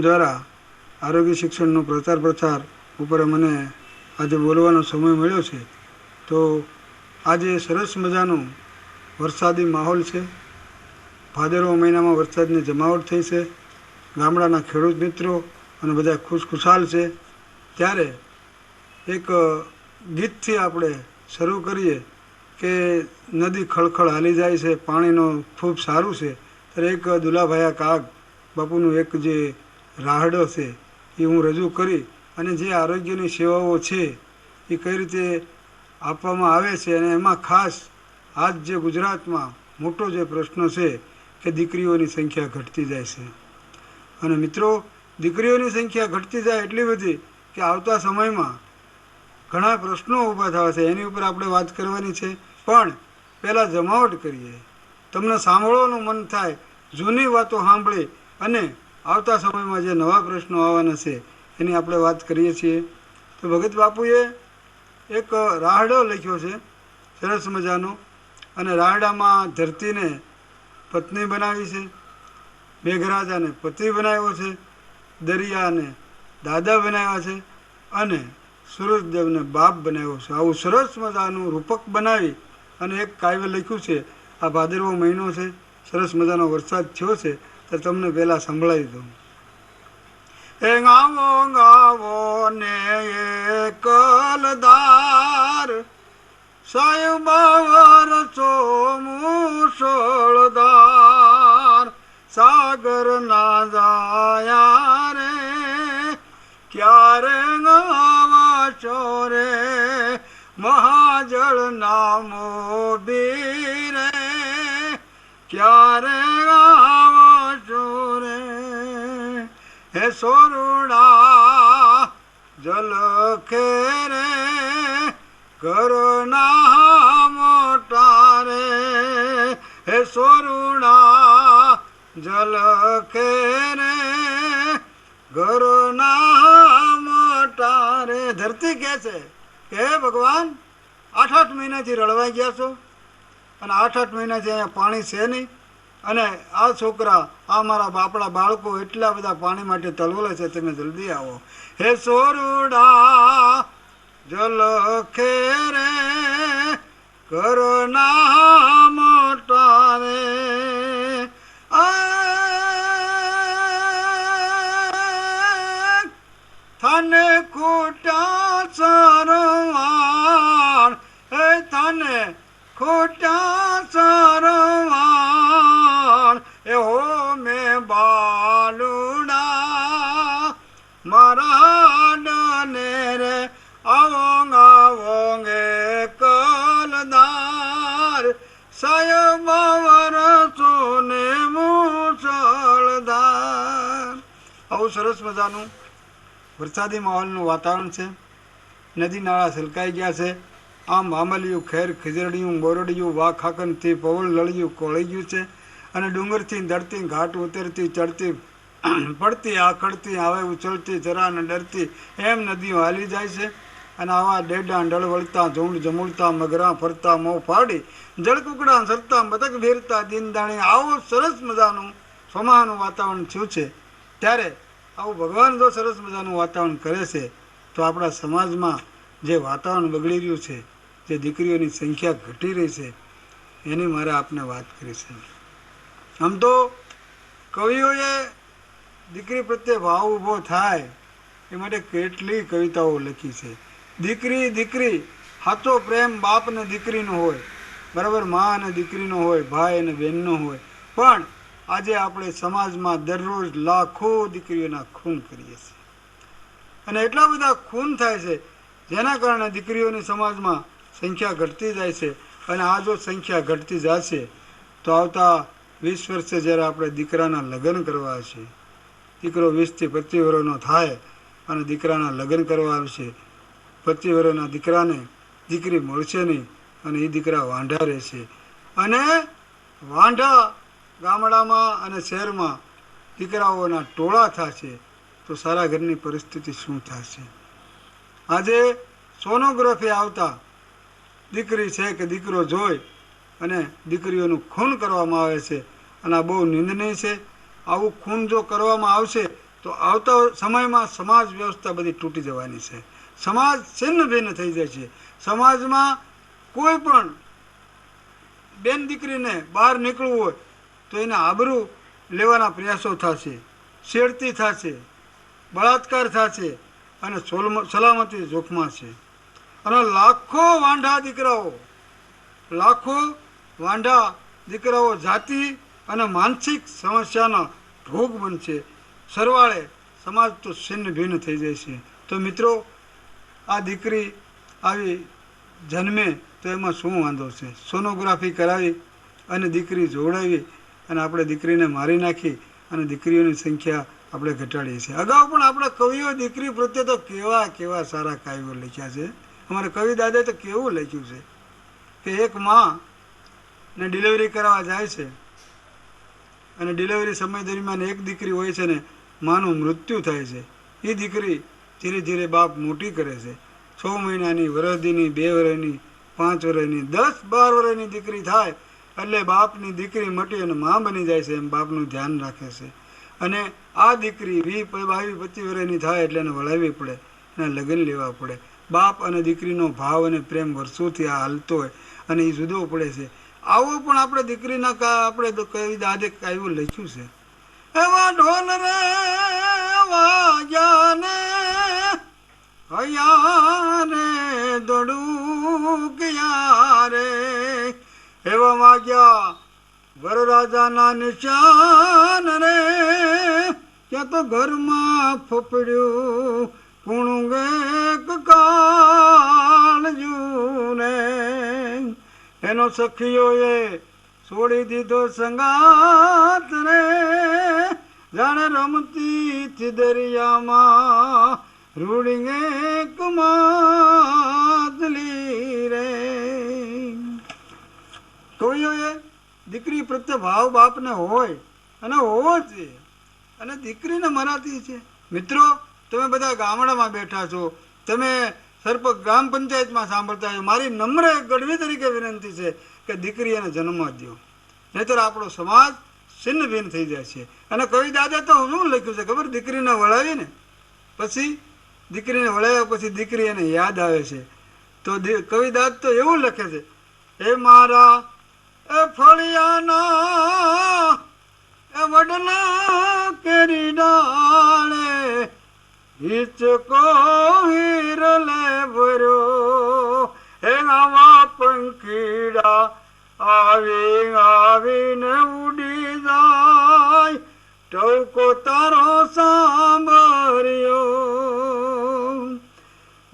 દ્વારા આરોગ્ય શિક્ષણનો પ્રચાર પ્રસાર ઉપર મને આજે બોલવાનો સમય મળ્યો છે. તો આજે સરસ મજાનો વરસાદી માહોલ છે. ભાદરવા મહિનામાં વરસાદની જમાવટ થઈ છે. ગામડાના ખેડૂત મિત્રો અને બધા ખુશખુશાલ છે. ત્યારે એક ગીતથી આપણે શરૂ કરીએ કે નદી ખળખળ હાલી જાય છે, પાણીનો ખૂબ સારું છે. ત્યારે એક દુલાભાયા કાગ બાપુનું એક જે રાહડો છે, એ હું રજૂ કરી અને જે આરોગ્યની સેવાઓ છે, એ કઈ રીતે આપવામાં આવે છે અને એમાં ખાસ આજ જે ગુજરાતમાં મોટો જે પ્રશ્ન છે કે દીકરીઓની સંખ્યા ઘટતી જાય છે. અને મિત્રો, દીકરીઓની સંખ્યા ઘટતી જાય એટલી બધી કે આવતા સમયમાં ઘણા પ્રશ્નો ઊભા થવા છે. એની ઉપર આપણે વાત કરવાની છે. પણ પહેલાં જમાવટ કરીએ. તમને સાંભળવાનું મન થાય, જૂની વાતો સાંભળી અને આવતા સમયમાં જે નવા પ્રશ્નો આવવાના છે, એની આપણે વાત કરીએ છીએ. તો ભગત બાપુએ એક રાહડો લખ્યો છે, સરસ મજાનો, અને રાહડામાં ધરતીને પત્ની બનાવી છે, મેઘરાજાને પતિ બનાવ્યો છે, દરિયાને દાદા બનાવ્યા છે, અને સૂરજદેવને બાપ બનાવ્યો છે. આવું સરસ મજાનું રૂપક બનાવી અને એક કાવ્ય લખ્યું છે. આ ભાદરવો મહિનો છે, સરસ મજાનો વરસાદ થયો છે. તો તમને પહેલાં સંભળાવી દઉં. એ ગાવો ગાવો ને કલદાર. સાહેબાવર સોળદાર. સાગર ના જાયા રે, ક્યારે ગાવા ચોરે મહાજળ નામો બીરે ક્યારે સોરુડા જલ ખેરે કરના મોટા રે. હે સોરુણા, જલ ખેરે ઘરના મોટા રે. ધરતી કહે છે કે ભગવાન, આઠ આઠ મહિનાથી રળવાઈ ગયા છો અને આઠ આઠ મહિનાથી અહીંયા પાણી છે નહીં. અને આ છોકરા, આ મારા બાપડા બાળકો એટલા બધા પાણી માટે તલવલે છે, તમે જલ્દી આવો. હે સોરુડા, જલ ખેરે કરના મોટા રે થાને ખોટા સરવાણ સરસ મજાનું વરસાદી માહોલનું વાતાવરણ છે. નદી નાળા છલકાઈ ગયા છે. આમ આમલિયું ખેર, ખીજરડિયું, બોરડિયું વા ખાકનથી પવન લળિયું ગયું છે અને ડુંગરથી દળતી ઘાટ ઉતરતી, ચડતી, પડતી, આખડતી, આવે ઉછળતી, જરા ને ડરતી એમ નદીઓ હાલી જાય છે અને આવા ડેડા ડળ વળતા, ઝુંડ જમુલતા મગરા ફરતા, મોં ફાડી જળકુકડા સરતા, બતક ભેરતા, દિનદાણી, આવો સરસ મજાનું સોમાહાનું વાતાવરણ થયું છે. ત્યારે આવું ભગવાન જો સરસ મજાનું વાતાવરણ કરે છે, તો આપણા સમાજમાં જે વાતાવરણ બગડી રહ્યું છે, જે દીકરીઓની સંખ્યા ઘટી રહી છે, એની મારે આપને વાત કરી છે. આમ તો કવિઓએ દીકરી પ્રત્યે ભાવ ઊભો થાય, એ માટે કેટલી કવિતાઓ લખી છે. દીકરી દીકરી સાચો પ્રેમ બાપ ને દીકરીનો હોય, બરાબર મા અને દીકરીનો હોય, ભાઈ અને બહેનનો હોય, પણ આજે આપણે સમાજમાં દરરોજ લાખો દીકરીઓના ખૂન કરીએ છીએ. અને એટલા બધા ખૂન થાય છે, જેના કારણે દીકરીઓની સમાજમાં સંખ્યા ઘટતી જાય છે અને આ જો સંખ્યા ઘટતી જશે, તો આવતા વીસ વર્ષે જ્યારે આપણે દીકરાના લગ્ન કરવા છે દીકરો વીસથી પચીસ વર્ષનો થાય અને દીકરાના લગ્ન કરવા આવશે, પચીસ વર્ષના દીકરાને દીકરી મળશે નહીં અને એ દીકરા વાંઢા રહેશે. અને વાંઢા ગામડામાં અને શહેરમાં દીકરાઓના ટોળા થશે તો સારા ઘરની પરિસ્થિતિ શું થશે? આજે સોનોગ્રાફી આવતા દીકરી છે કે દીકરો જોઈ અને દીકરીઓનું ખૂન કરવામાં આવે છે અને આ બહુ નિંદનીય છે. આવું ખૂન જો કરવામાં આવશે તો આવતા સમયમાં સમાજ વ્યવસ્થા બધી તૂટી જવાની છે. સમાજ છિન્ન ભિન્ન થઈ જાય છે. સમાજમાં કોઈ પણ બેન દીકરીને બહાર નીકળવું હોય તો એને આબરૂ લેવાના પ્રયાસો થશે, શેરતી થશે, બળાત્કાર થશે અને સલામતી જોખમાં છે અને લાખો વાંઢા દીકરાઓ, લાખો વાંઢા દીકરાઓ જાતિ અને માનસિક સમસ્યાના ભોગ બનશે. સરવાળે સમાજ તો છિન્ન ભિન્ન થઈ જાય છે તો મિત્રો, આ દીકરી આવી જન્મે તો એમાં શું વાંધો છે? સોનોગ્રાફી કરાવી અને દીકરી જોડાવી અને આપણે દીકરીને મારી નાખી અને દીકરીઓની સંખ્યા આપણે ઘટાડીએ છીએ. અગાઉ પણ આપણા કવિઓ દીકરી પ્રત્યે તો કેવા કેવા સારા કાવ્યો લખ્યા છે. અમારે કવિ દાદાએ તો કેવું લખ્યું છે કે એક માં ને ડિલિવરી કરાવવા જાય છે અને ડિલિવરી સમય દરમિયાન એક દીકરી હોય છે ને માનું મૃત્યુ થાય છે. એ દીકરી ધીરે ધીરે બાપ મોટી કરે છે. છ મહિનાની વરદીની બે વર્ષની પાંચ વર્ષની દસ બાર વર્ષની દીકરી થાય એટલે બાપની દીકરી મટી અને મા બની જાય છે એમ બાપનું ધ્યાન રાખે છે. અને આ દીકરી વી બાવીસ, પચીસ વર્ષની થાય એટલે એને વળાવવી પડે એના લગ્ન લેવા પડે. બાપ અને દીકરીનો ભાવ અને પ્રેમ વર્ષોથી આ હાલતો હોય અને એ જુદો પડે છે. આવો પણ આપણે દીકરીના કા, આપણે કઈ દાદે કાવ્યું લખ્યું છે. એવા ઢોલ રે વાગ્યા ને હૈયા રે, દોડું ગયા રે? એવા માગ્યા વરરાજાના નિશાન રે. ત્યાં તો ઘરમાં ફફડ્યું કુણુંગે કાળજું ને એનો સખીઓએ છોડી દીધો સંગાત રે. જાણે રમતી દરિયામાં રૂડીને કમાતલી રે. કવિઓએ દીકરી પ્રત્યે ભાવ બાપને હોય અને હોવો જ જોઈએ. અને દીકરીને મરાતી છે. મિત્રો, તમે બધા ગામડામાં બેઠા છો. તમે સરપ ગ્રામ પંચાયતમાં સાંભળતા છો. મારી નમ્ર ગઢવી તરીકે વિનંતી છે કે દીકરી એને જન્મ દો નહીતર આપણો સમાજ છિન્ન થઈ જાય છે. અને કવિ દાદા તો શું લખ્યું છે? ખબર? દીકરીને વળાવીને. પછી દીકરીને વળાવ્યા પછી દીકરી એને યાદ આવે છે. તો કવિ દાદ તો એવું લખે છે એ મારા એ ફળિયાના એ વડલા કેરી ડાળે હિચકો હિરલે ભર્યો. હે આવા આવીને જાય. ટવકો તારો સાંભળ્યો.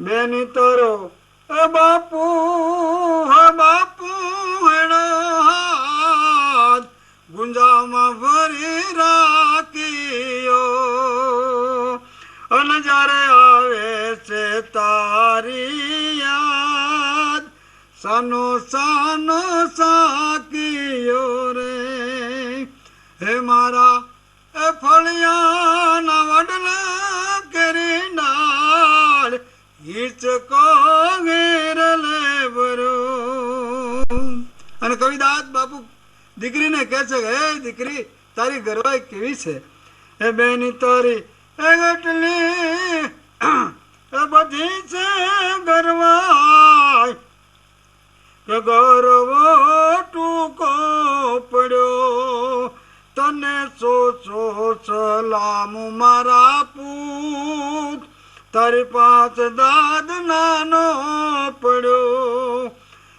બેની તરો, એ બાપુ, હા બાપુ જ્યારે આવે છે તારી યાદ. સાનો સાનો સાકીયો રે. હે મારા, એ ફળિયાના વડલા કરી નાળ. હિચકો ઘેરલે ભરો અને કવિદાસ બાપુ દીકરીને કહે છે કે, હે દીકરી, તારી ગરવાઈ કેવી છે? એ બેની તારી એ ગટલી એ બધી છે ગરવાઈ કે ગરવો ટૂંકો પડ્યો. તને સો સો સલામ મારા પૂત. તારી પાંચ દાદ નાનો પડ્યો.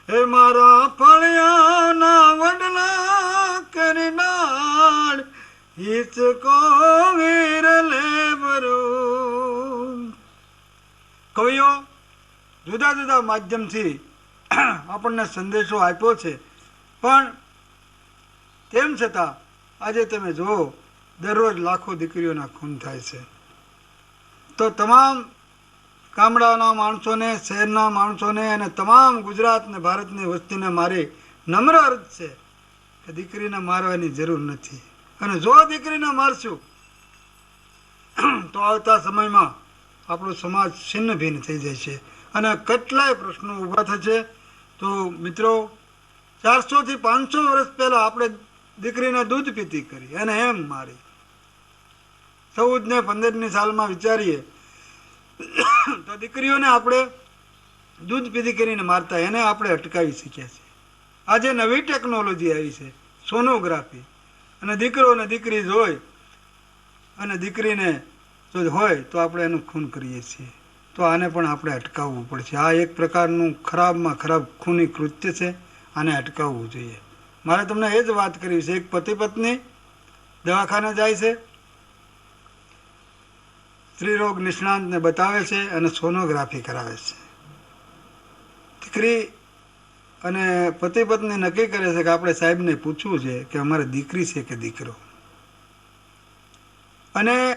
હે મારા ફળિયાના વડલા કરી નાળ હિચકો વીરલે ભરો કવિઓ જુદા જુદા માધ્યમથી આપણને સંદેશો આપ્યો છે. પણ તેમ છતાં આજે તમે જુઓ, દરરોજ લાખો દીકરીઓના ખૂન થાય છે. તો તમામ ગામડાના માણસોને, શહેરના માણસોને અને તમામ ગુજરાત ને ભારતની વસ્તીને મારી નમ્ર અર્થ છે કે દીકરીને મારવાની જરૂર નથી. અને જો દીકરીને મારશું, તો આવતા સમયમાં આપણો સમાજ છિન્ન ભિન્ન થઈ જાય છે. અને કેટલાય પ્રશ્નો ઊભા થશે તો મિત્રો ચારસોથી પાંચસો વર્ષ પહેલાં આપણે દીકરીને દૂધ પીતી કરી. અને એમ મારી. ચૌદ ને પંદરની સાલમાં વિચારીએ, તો દીકરીઓને આપણે દૂધ પીધી કરીને મારતા એને આપણે અટકાવી શક્યા છીએ. આજે નવી ટેકનોલોજી આવી છે, સોનોગ્રાફી. અને દીકરો અને દીકરી જોઈ અને દીકરીને જો હોય તો આપણે એનું ખૂન કરીએ છીએ. તો આને પણ આપણે અટકાવવું પડશે. આ એક પ્રકારનું ખરાબમાં ખરાબ ખૂની કૃત્ય છે, આને અટકાવવું જોઈએ. મારે તમને એ જ વાત કરવી છે, એક પતિ પત્ની દવાખાને જાય છે, સ્ત્રીરોગ નિષ્ણાંતને બતાવે છે અને સોનોગ્રાફી કરાવે છે. દીકરી અને પતિ પત્ની નક્કી કરે છે કે આપણે સાહેબને પૂછવું છે કે અમારે દીકરી છે કે દીકરો. અને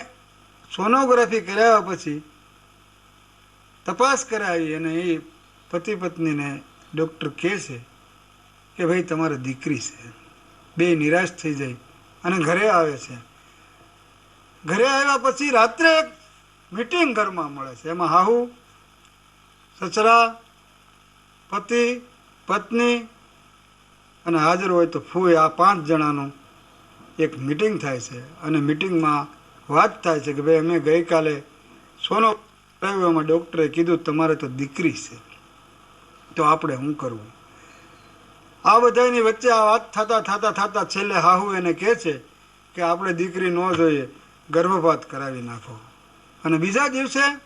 સોનોગ્રાફી કરાવ્યા પછી તપાસ કરાવી અને એ પતિ પત્નીને ડૉક્ટર કહે છે કે ભાઈ તમારે દીકરી છે. બે નિરાશ થઈ જાય અને ઘરે આવે છે. ઘરે આવ્યા પછી રાત્રે એક મીટિંગ ઘરમાં મળે છે. એમાં હાહુ, સસરા, પતિ, પત્ની અને હાજર હોય તો ફૂય આ પાંચ જણાનું એક મીટિંગ થાય છે. અને મીટિંગમાં વાત થાય છે કે ભાઈ, અમે ગઈકાલે સોનો એમાં ડૉક્ટરે કીધું તમારે તો દીકરી છે. તો આપણે શું કરવું? આ બધાની વચ્ચે આ વાત થતાં થતાં થતાં છેલ્લે હાહુ એને કહે છે કે આપણે દીકરી ન જોઈએ, ગર્ભપાત કરાવી નાખો. અને બીજા દિવસે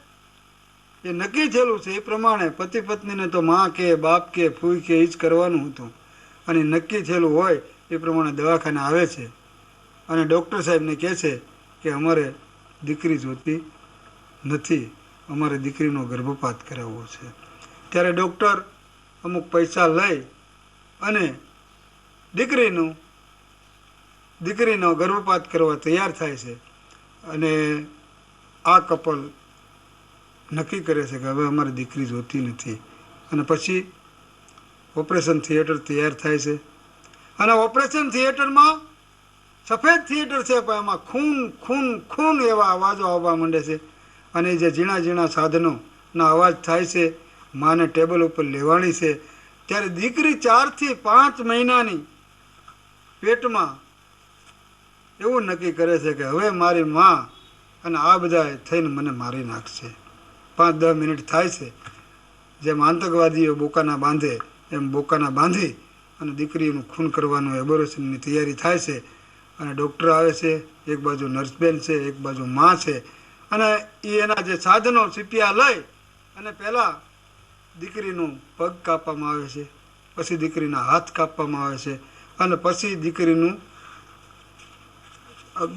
એ નક્કી થયેલું છે, એ પ્રમાણે પતિ પત્નીને તો માં કે, બાપ કે, ફૂઈ કે એ જ કરવાનું હતું. અને નક્કી થયેલું હોય, એ પ્રમાણે દવાખાને આવે છે. અને ડૉક્ટર સાહેબને કહે છે કે અમારે દીકરી જોતી નથી. અમારે દીકરીનો ગર્ભપાત કરાવવો છે. ત્યારે ડૉક્ટર અમુક પૈસા લઈ અને દીકરીનું, દીકરીનો ગર્ભપાત કરવા તૈયાર થાય છે અને આ કપલ નક્કી કરે છે કે હવે અમારે દીકરી જોતી નથી. અને પછી ઓપરેશન થિયેટર તૈયાર થાય છે. અને ઓપરેશન થિયેટરમાં સફેદ થિયેટર છે, પણ એમાં ખૂન ખૂન ખૂન એવા અવાજો આવવા માંડે છે. અને જે ઝીણા ઝીણા સાધનોના અવાજ થાય છે, માને ટેબલ ઉપર લેવાણી છે. ત્યારે દીકરી ચારથી પાંચ મહિનાની પેટમાં એવું નક્કી કરે છે કે હવે મારી મા અને આ બધા થઈને મને મારી નાખશે. પાંચ દસ મિનિટ થાય છે. જેમ આતંકવાદીઓ બોકાના બાંધે, એમ બોકાના બાંધી અને દીકરીનું ખૂન કરવાનું એબોરેશનની તૈયારી થાય છે. અને ડૉક્ટર આવે છે, એક બાજુ નર્સબેન છે, એક બાજુ માં છે. અને એ એના જે સાધનો સીપિયા લઈ અને પહેલાં દીકરીનું પગ કાપવામાં આવે છે, પછી દીકરીના હાથ કાપવામાં આવે છે અને પછી દીકરીનું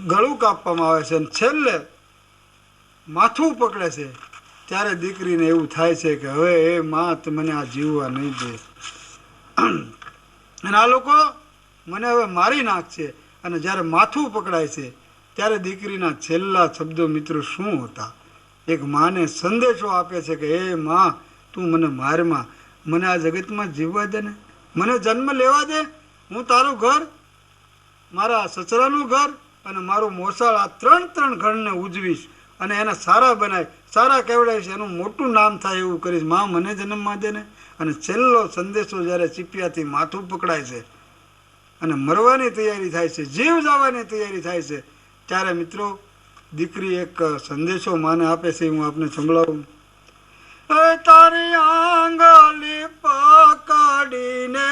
ગળું કાપવામાં આવે છે અને છેલ્લે માથું પકડે છે. ત્યારે દીકરીને એવું થાય છે કે, હવે એ માં તો મને આ જીવવા નહીં દે. અને આ લોકો, મને હવે મારી નાખશે અને જ્યારે માથું પકડાય છે, ત્યારે દીકરીના છેલ્લા શબ્દો મિત્રો શું હતા? એક માને સંદેશો આપે છે કે, હે માં, તું મને મારમાં મને આ જગતમાં જીવવા દે ને. મને જન્મ લેવા દે. હું તારું ઘર, મારા સસરાનું ઘર અને મારું મોસાળ આ ત્રણ ત્રણ ઘરને ઉજવીશ અને એને સારા બનાય, સારા કેવડાવીશ. એનું મોટું નામ થાય એવું કરીશ. માં મને જન્મમાં દે ને. અને છેલ્લો સંદેશો જ્યારે ચીપિયાથી માથું પકડાય છે અને મરવાની તૈયારી થાય છે, જીવ જવાની તૈયારી થાય છે. ત્યારે મિત્રો, દીકરી એક સંદેશો માને આપે છે, હું આપને સંભળાવું. તારી આંગળી પકડીને,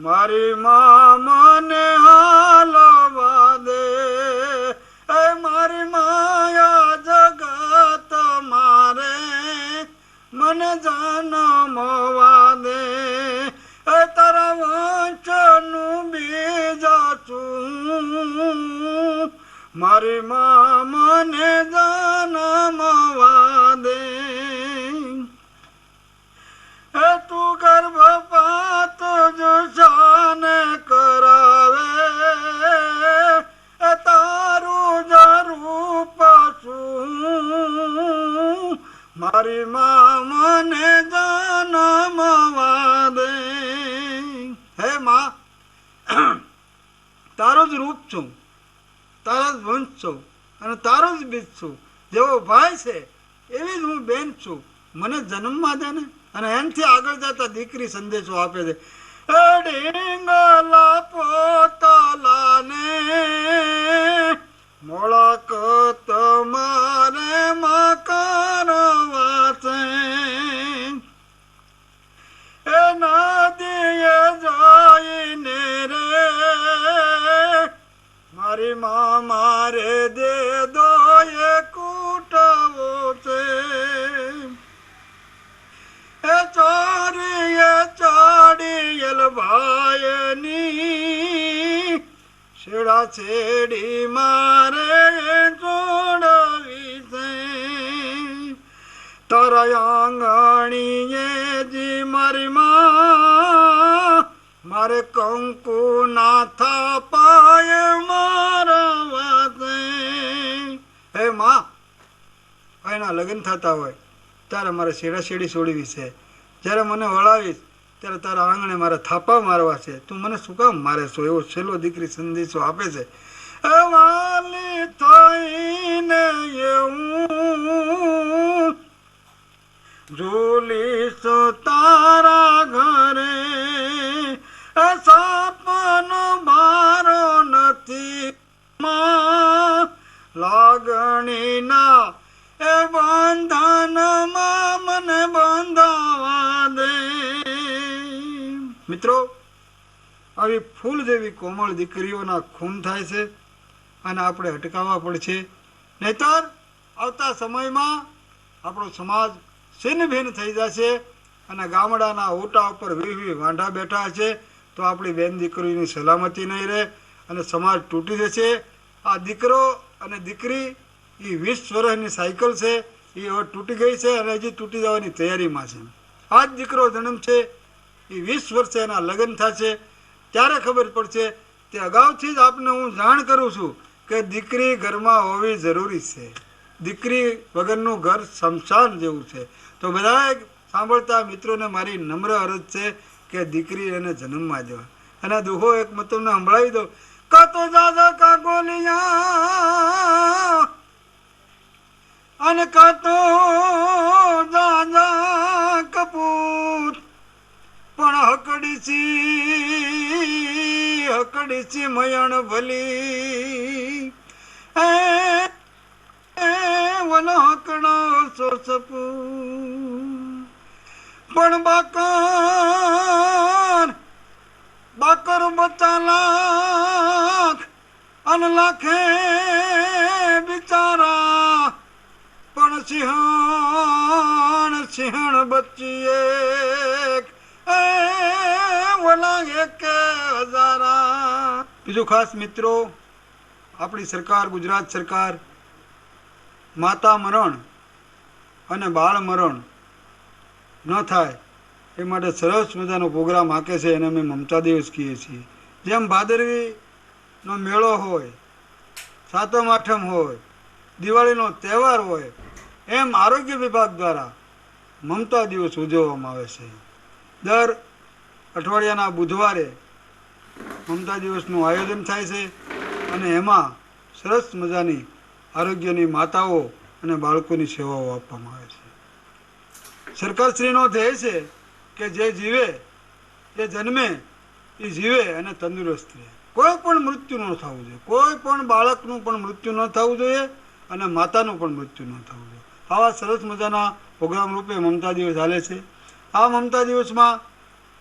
મારી મા મને હાલવા દે. એ મારી માયા જગત મારે, મને જન્મવા દે. તારા બીજા છું મારી મા મને જન્મવા દે. એ તું ગર્ભપાત જો જાને કરાવે. એ તારું જરૂપ પાછું. મારી મા મને જન્મવા દે હે માં તારો જ રૂપ છું. તારા જ વંશ છું અને તારો જ બીજ છું. જેવો ભાઈ છે, એવી જ હું બેન છું. મને જન્મમાં દે ને, અને એનથી આગળ જતા દીકરી સંદેશો આપે છે. એ ઢીંગલા પોતલાને મોળાક તમારે મકારવા મારી માં મારે દે દો એ કૂટવો છે. એ ચોરીએ ચાડીયલ ભાઈની શેડા છેડી મારે જોડાવી છે. તારા આંગણીએ જી મારી માં, મારે કંકુ ના હે માં એના લગ્ન થતા હોય, ત્યારે મારે શેડા છોડવી છે. જ્યારે મને વળાવીશ, ત્યારે તારા આંગણે મારે થાપા મારવા છે. તું મને શું કામ મારે છો? એવો છેલ્લો દીકરી સંદેશો આપે છે. વાલી થઈને એવું તારા ઘરે. લાગણીના એ બંધનમાં મને બંધાવા દે. મિત્રો, આવી ફૂલ જેવી કોમળ દીકરીઓના ખૂન થાય છે અને આપણે અટકાવવા પડશે. નહીતર આવતા સમયમાં આપણો સમાજ છિન્નભિન્ન થઈ જશે અને ગામડાના ઓટા ઉપર વી વી વાંઢા બેઠા છે તો આપણી બેન દીકરીની સલામતી નહીં રહે અને સમાજ તૂટી જશે. આ દીકરો અને દીકરી એ વીસ વર્ષની સાયકલ છે એ હવે તૂટી ગઈ છે અને હજી તૂટી જવાની તૈયારીમાં છે. આ જ દીકરો જન્મ છે એ વીસ વર્ષે એના લગ્ન થશે. ત્યારે ખબર પડશે તે અગાઉથી જ આપને હું જાણ કરું છું કે દીકરી ઘરમાં હોવી જરૂરી છે. દીકરી વગરનું ઘર શમશાન જેવું છે. તો બધાએ સાંભળતા મિત્રોને મારી નમ્ર અરજ છે કે દીકરી એને જન્મમાં દેવા અને દુહો એક મત તમને સંભળાવી દો કા તો દાદા પણ બાકર બાકર બચા લાખ, અન લાખે બિચારા. પણ સિંહણ સિંહણ બચી એક, એ ઓલા એક હજારા. બીજું ખાસ મિત્રો, આપણી સરકાર, ગુજરાત સરકાર, માતા મરણ અને બાળ મરણ ન થાય. એ માટે સરસ મજાનો પ્રોગ્રામ હાકે છે એને અમે મમતા દિવસ કહીએ છીએ. જેમ ભાદરવીનો મેળો હોય, સાતમ, આઠમ હોય, દિવાળીનો તહેવાર હોય, એમ આરોગ્ય વિભાગ દ્વારા મમતા દિવસ ઉજવવામાં આવે છે. દર અઠવાડિયાના બુધવારે મમતા દિવસનું આયોજન થાય છે અને એમાં સરસ મજાની આરોગ્યની માતાઓ અને બાળકોની સેવાઓ આપવામાં આવે છે. સરકારશ્રીનો ધ્યેય છે કે જે જીવે, જે જન્મે, એ જીવે અને તંદુરસ્ત રહે. કોઈ પણ મૃત્યુ ન થવું જોઈએ. કોઈ પણ બાળકનું પણ મૃત્યુ ન થવું જોઈએ અને માતાનું પણ મૃત્યુ ન થવું જોઈએ. આવા સરસ મજાના પ્રોગ્રામ રૂપે મમતા દિવસ ચાલે છે. આ મમતા દિવસમાં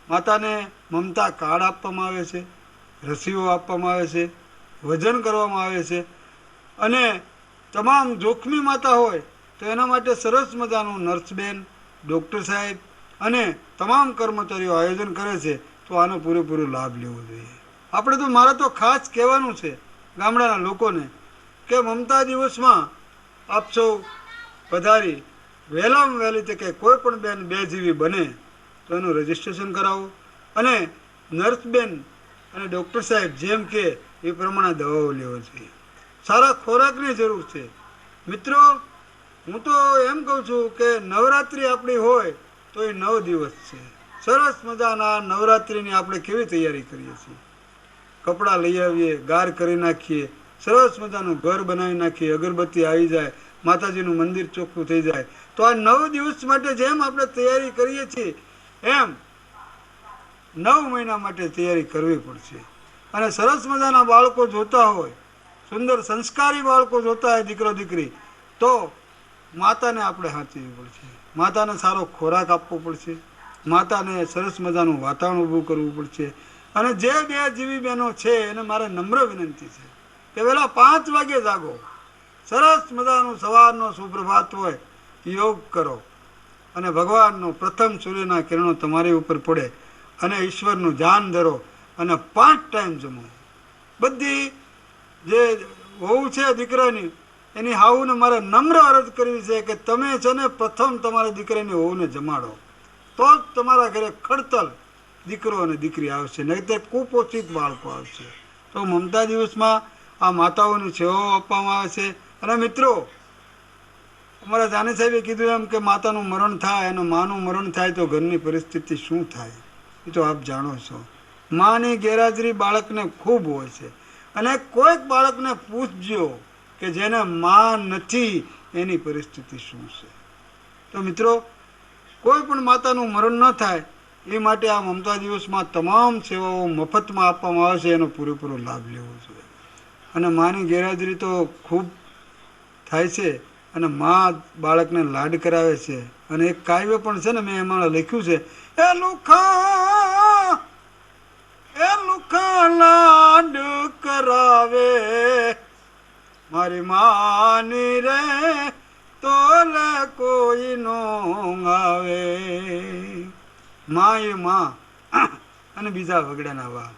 માતાને મમતા કાર્ડ આપવામાં આવે છે, રસીઓ આપવામાં આવે છે, વજન કરવામાં આવે છે અને તમામ જોખમી માતા હોય તો એના માટે સરસ મજાનું નર્સબેન ડૉક્ટર સાહેબ અને તમામ કર્મચારીઓ આયોજન કરે છે, તો આનો પૂરેપૂરો લાભ લેવો જોઈએ. આપણે તો, મારે તો ખાસ કહેવાનું છે ગામડાના લોકોને કે મમતા દિવસમાં આપ સૌ પધારી, વહેલામાં વહેલી તકે કોઈ પણ બેન બે જીવી બને, તો એનું રજીસ્ટ્રેશન કરાવો. અને નર્સ બેન અને ડૉક્ટર સાહેબ જેમ કે, એ પ્રમાણે દવાઓ લેવા જોઈએ. સારા ખોરાકની જરૂર છે. મિત્રો હું તો એમ કહું છું કે નવરાત્રિ આપણી હોય તો એ નવ દિવસ છે. સરસ મજાના નવરાત્રિની આપણે કેવી તૈયારી કરીએ છીએ? કપડાં લઈ આવીએ, ગાર કરી નાખીએ, સરસ મજાનું ઘર બનાવી નાખીએ, અગરબત્તી આવી જાય, માતાજીનું મંદિર ચોખ્ખું થઈ જાય. તો આ નવ દિવસ માટે જેમ આપણે તૈયારી કરીએ છીએ, એમ નવ મહિના માટે તૈયારી કરવી પડશે. અને સરસ મજાના બાળકો જોતા હોય, સુંદર સંસ્કારી બાળકો જોતા હોય દીકરો દીકરી તો માતાને આપણે સાચવવી પડશે. માતાને સારો ખોરાક આપવો પડશે. માતાને સરસ મજાનું વાતાવરણ ઊભું કરવું પડશે. અને જે બે જીવી બહેનો છે, એને મારે નમ્ર વિનંતી છે કે વહેલા પાંચ વાગે જાગો. સરસ મજાનું સવારનો સુપ્રભાત હોય, યોગ કરો. અને ભગવાનનો પ્રથમ સૂર્યના કિરણો તમારી ઉપર પડે અને ઈશ્વરનું ધ્યાન ધરો અને પાંચ ટાઈમ જમો. બધી જે વહુ છે, દીકરાની એની હાઉને મારે નમ્ર અરજ કરવી છે કે તમે છે ને પ્રથમ તમારા દીકરાની હોવને જમાડો. તો જ તમારા ઘરે ખડતલ દીકરો અને દીકરી આવશે, નહીં તો કુપોષિત બાળકો આવશે. તો મમતા દિવસમાં આ માતાઓની સેવાઓ આપવામાં આવે છે. અને મિત્રો, અમારા જાની સાહેબે કીધું એમ કે માતાનું મરણ થાય અને માનું મરણ થાય તો ઘરની પરિસ્થિતિ શું થાય? એ તો આપ જાણો છો. માની ગેરહાજરી બાળકને ખૂબ હોય છે. અને કોઈક બાળકને પૂછજો કે જેને માં નથી, એની પરિસ્થિતિ શું છે? તો મિત્રો, કોઈ પણ માતાનું મરણ ન થાય, એ માટે આ મમતા દિવસમાં તમામ સેવાઓ મફતમાં આપવામાં આવે છે, એનો પૂરેપૂરો લાભ લેવો જોઈએ. અને માની ગેરહાજરી તો ખૂબ થાય છે, અને મા બાળકને લાડ કરાવે છે. અને એક કાવ્ય પણ છે ને મેં એમાં લખ્યું છે, એ લુખા એ લુખા લાડ કરાવે મારી માની રે, તોલે કોઈ નો આવે. માયમાં અને બીજા વગડાના વા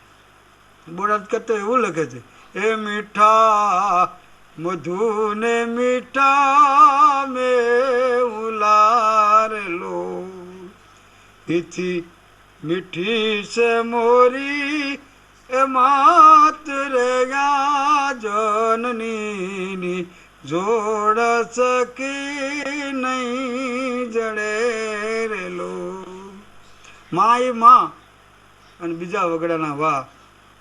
બોડાદ કરતો એવું લખે છે, એ મીઠા, મધુને મીઠા મે ઉલારેલો એથી મીઠી છે મોરી એ માત્ર જનની જોડ સકી નહીં જડે રેલો. માયમાં અને બીજા વગડાના વા.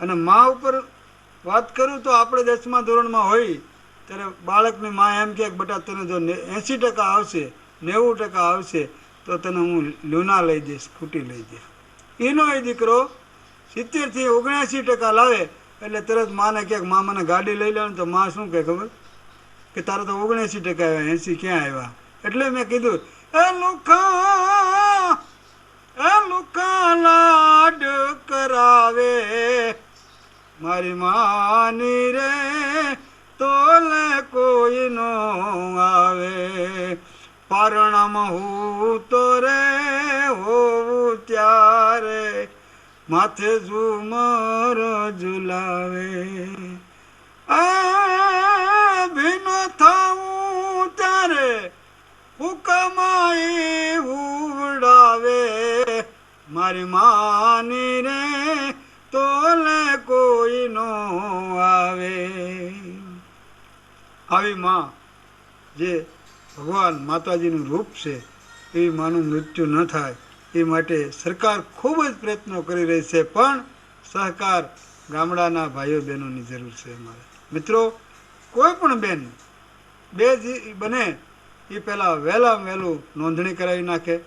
અને મા ઉપર વાત કરું તો આપણે દસમા ધોરણમાં હોય, ત્યારે બાળકની મા એમ કે બટા તને જો એંસી ટકા આવશે, નેવું ટકા આવશે, તો તને હું લુના લઈ દઈશ સ્કૂટી લઈ દઈશ એનો એ દીકરો સિત્તેરથી ઓગણસી ટકા લાવે એટલે તરત માને ક્યાંક મામાને ગાડી લઈ લે તો મા શું કહે ખબર? કે તારા તો ઓગણસી ટકા આવ્યા, એંસી ક્યાં આવ્યા? એટલે મેં કીધું, એ લુખા એ લુખા લાડ કરાવે, મારી માની રે, તોલે કોઈ નો આવે, પારણામાં હું તો રે હોવું ત્યારે માથે ઝુમર ઝુલાવે આ ભીનો થાઉં ત્યારે હુકમાઈ ઉડાવે મારી માની રે તોલે કોઈ નો આવે. આવી માં જે ભગવાન માતાજીનું રૂપ છે એ માનું મૃત્યુ ન થાય. એ માટે સરકાર ખૂબ જ પ્રયત્નો કરી રહી છે, પણ સહકાર ગામડાના ભાઈઓ બહેનોની જરૂર છે અમારે. મિત્રો, કોઈ પણ બેન, બે બને, એ પહેલાં વહેલામાં વહેલું નોંધણી કરાવી નાખે,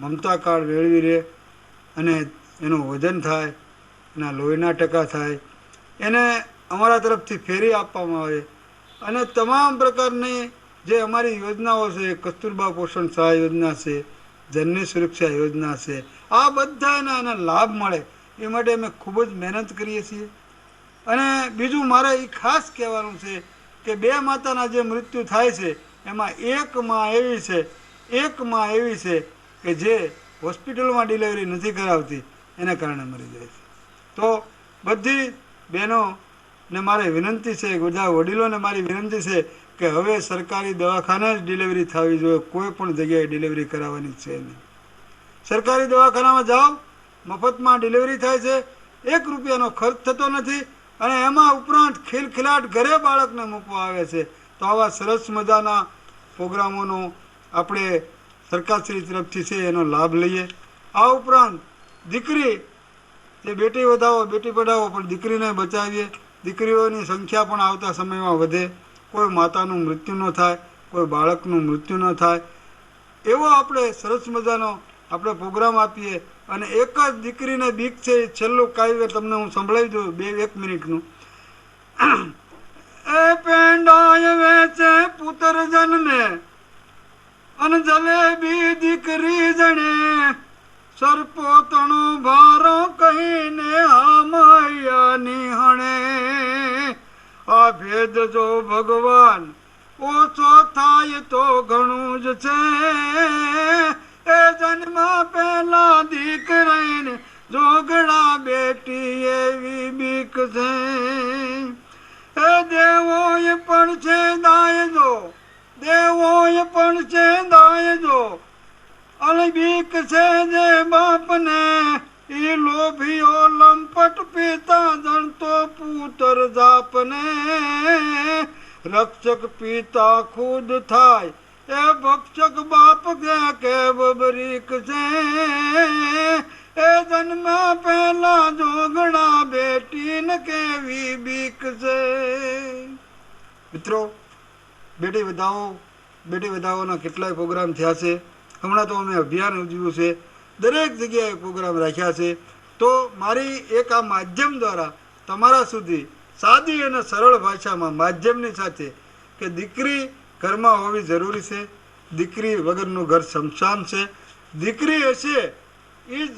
મમતા કાર્ડ મેળવી રહે, અને એનું વજન થાય, એના લોહીના ટકા થાય, એને અમારા તરફથી ફેરી આપવામાં આવે, અને તમામ પ્રકારની જે અમારી યોજનાઓ છે, કસ્તુરબા પોષણ સહાય યોજના છે જનની સુરક્ષા યોજના છે. આ બધા એના એના લાભ મળે. એ માટે અમે ખૂબ જ મહેનત કરીએ છીએ. અને બીજું મારે એ ખાસ કહેવાનું છે કે બે માતાના જે મૃત્યુ થાય છે, એમાં એક માં એવી છે, એક માં એવી છે કે જે હોસ્પિટલમાં ડિલિવરી નથી કરાવતી, એને કારણે મરી જાય છે. તો બધી બહેનો ને મારે વિનંતી છે, બધા વડીલોને મારી વિનંતી છે કે હવે સરકારી દવાખાને જ ડિલિવરી થવી જોઈએ. કોઈ પણ જગ્યાએ ડિલિવરી કરાવવાની છે નહીં. સરકારી દવાખાનામાં જાઓ, મફતમાં ડિલિવરી થાય છે. એક રૂપિયાનો ખર્ચ થતો નથી અને એમાં ઉપરાંત ખિલખિલાટ ઘરે બાળકને મૂકવા આવે છે. તો આવા સરસ મજાના પ્રોગ્રામોનો આપણે સરકારશ્રી તરફથી છે એનો લાભ લઈએ. આ ઉપરાંત દીકરી જે બેટી વધાવો, બેટી પઢાવો, પણ દીકરીને બચાવીએ. દીકરીઓની સંખ્યા પણ આવતા સમયમાં વધે. કોઈ માતાનું મૃત્યુ ન થાય, કોઈ બાળકનું મૃત્યુ ન થાય. એવો આપણે સરસ મજાનો આપણે પ્રોગ્રામ આપીએ અને એક જ દીકરીને બીક છે છેલ્લું કાવ્ય તમને હું સંભળાવી દઉં બે, એક મિનિટનું. એ પેંડાય વેચે પુત્ર જન્મે, અને જલેબી દીકરી જણે. સરપોતણો ભારો કહીને હામૈયા નિહણે. આ ભેદ જો ભગવાન ઓછો થાય તો ઘણું જ છે. એ જન્મ પહેલા દીકરાને જોગડા બેટી એવી બીક છે. એ દેવોય પણ છે દાયજો દેવોય પણ છે દાયજો. અને બીક છે જે બાપને ઈ લોભીઓ લંપટ પિતા જણતો પુત્ર જાપને. રક્ષક પિતા ખુદ થાય, એ ભક્ષક બાપ કે કે બબરીક છે એ જન્મ પહેલા જોગણા બેટી ને કેવી બીક છે મિત્રો, બેટી વધાવો બેટી વધાવોના કેટલાય પ્રોગ્રામ થયા છે. હમણાં તો અમે અભિયાન ઉજવ્યું છે. દરેક જગ્યાએ પ્રોગ્રામ રાખ્યા છે. તો મારી એક આ માધ્યમ દ્વારા તમારા સુધી સાદી અને સરળ ભાષામાં માધ્યમની સાથે કે દીકરી ઘરમાં હોવી જરૂરી છે, દીકરી વગરનું ઘર શમશાન છે, દીકરી હશે એ જ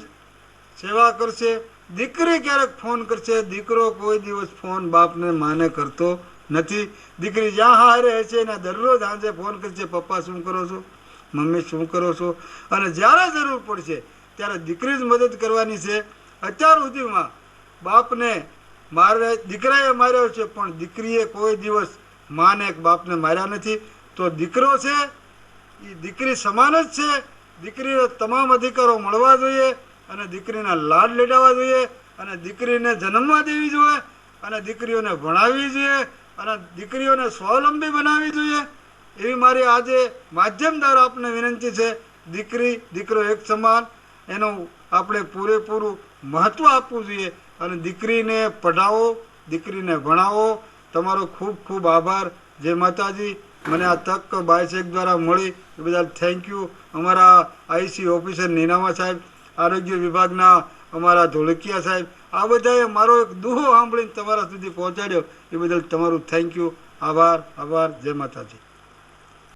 સેવા કરશે, દીકરી ક્યારેક ફોન કરશે, દીકરો કોઈ દિવસ ફોન બાપને માને કરતો નથી. દીકરી જ્યાં હારે હશે એના દરરોજ સાંજે ફોન કરશે, પપ્પા શું કરો છો? મમ્મી શું કરો છો? અને જ્યારે જરૂર પડશે, ત્યારે દીકરી જ મદદ કરવાની છે. અત્યાર સુધીમાં બાપને મારે, દીકરાએ માર્યો છે, પણ દીકરીએ કોઈ દિવસ માને બાપને માર્યા નથી. તો દીકરો છે એ દીકરી સમાન જ છે. દીકરીને તમામ અધિકારો મળવા જોઈએ અને દીકરીના લાડ લેડાવવા જોઈએ અને દીકરીને જન્મવા દેવી જોઈએ અને દીકરીઓને ભણાવવી જોઈએ અને દીકરીઓને સ્વાવલંબી બનાવવી જોઈએ. એવી મારી આજે માધ્યમ દ્વારા આપને વિનંતી છે, દીકરી, દીકરો એક સમાન, એનું આપણે પૂરેપૂરું મહત્ત્વ આપવું જોઈએ અને દીકરીને પઢાવો, દીકરીને ભણાવો. તમારો ખૂબ ખૂબ આભાર. જય માતાજી. મને આ તક બાયસેક દ્વારા મળી. એ બદલ થેન્ક યુ અમારા આઈસી ઓફિસર નીનામા સાહેબ, આરોગ્ય વિભાગના અમારા ધોળકિયા સાહેબ, આ બધાએ મારો એક દુહો સાંભળીને તમારા સુધી પહોંચાડ્યો. એ બદલ તમારું થેન્ક યુ આભાર આભાર. જય માતાજી.